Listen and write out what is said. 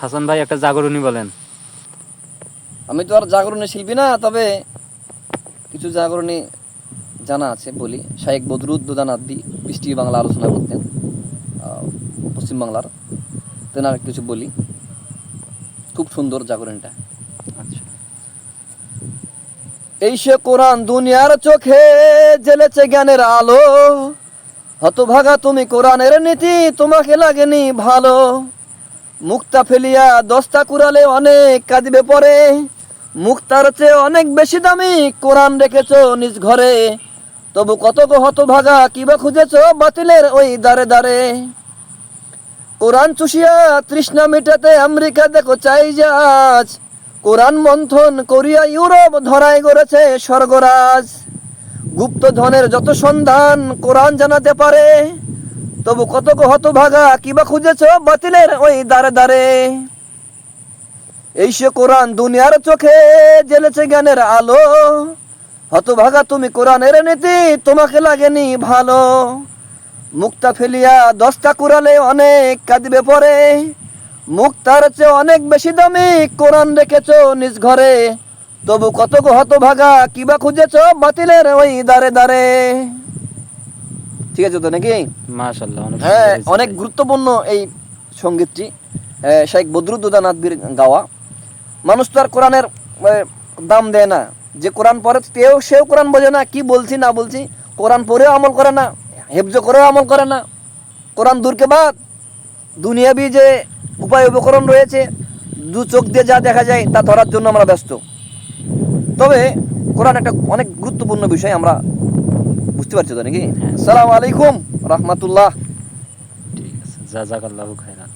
হাসান ভাই একটা জাগরণী বলেন। আমি তো আর জাগরণী শিল্পী না তবে কিছু জাগরণী জানা আছে বলি। শাহেক বদরুদ্দোদা নাদবি বৃষ্টি বাংলা আলোচনা করতেন পশ্চিমবাংলার তেনার কিছু বলি। খুব সুন্দর জাগরণটা। আচ্ছা। এই সে কোরআন দুনিয়ার চোখে জ্বেলেছে জ্ঞানের আলো। হতভাগা তুমি কোরআনের নীতি তোমাকে লাগেনি ভালো। মুক্তা ফেলিয়া দস্তা কুড়ালে অনেক কাঁদিবে পরে। মুক্তার চেয়ে অনেক বেশি দামি কোরআন রেখেছ নিজ ঘরে। তবু কত গো হতভাগা কিবা খুঁজেছ বাতিলের ওই দারে দারে কোরআন চুষিয়া তৃষ্ণা মেটাতে আমেরিকা দেখো চাই যাজ কোরআন মন্থন করিয়া ইউরোপ ধরাই গড়েছে স্বর্গরাজ। গুপ্ত ধনের যত সন্ধান কোরআন জানাতে পারে। তবু কত হতভাগা কিবা খুঁজেছ বাতিলের ওই দারে দারে এই সে কোরআন দুনিয়ার চোখে জেলেছে জ্ঞানের আলো। হতভাগা তুমি কোরআনের নীতি তোমাকে লাগেনি ভালো। মুক্তা ফেলিয়া দশটা কুড়ালে অনেক কাঁদবে পরে। মুক্তার চেয়ে অনেক বেশি দামি কোরআন রেখেছ নিজ ঘরে। তবু কত হতভাগা কিবা খুঁজেছ বাতিলের ওই দারে দারে ঠিক আছে তো নাকি? মাশাল্লাহ হ্যাঁ অনেক গুরুত্বপূর্ণ এই সঙ্গীতটি শেখ বদরুদ্দোদা নাদবির গাওয়া। মানুষ তো আর কোরআনের দাম দেয় না। যে কোরআন পড়ে কেউ সেও কোরআন বোঝে না কি বলছি না বলছি। কোরআন পড়েও আমল করে না হেফজ করেও আমল করে না। কোরআন দূরকে বাদ? দুনিয়াবি যে উপায় উপকরণ রয়েছে দু চোখ দিয়ে যা দেখা যায় তা ধরার জন্য আমরা ব্যস্ত। তবে কোরআন একটা অনেক গুরুত্বপূর্ণ বিষয় আমরা বুঝতে পারছ তো নাকি? হ্যাঁ। সালাম আলাইকুম রহমতুল্লাহ। ঠিক আছে জাজাকাল্লাহ খাইরান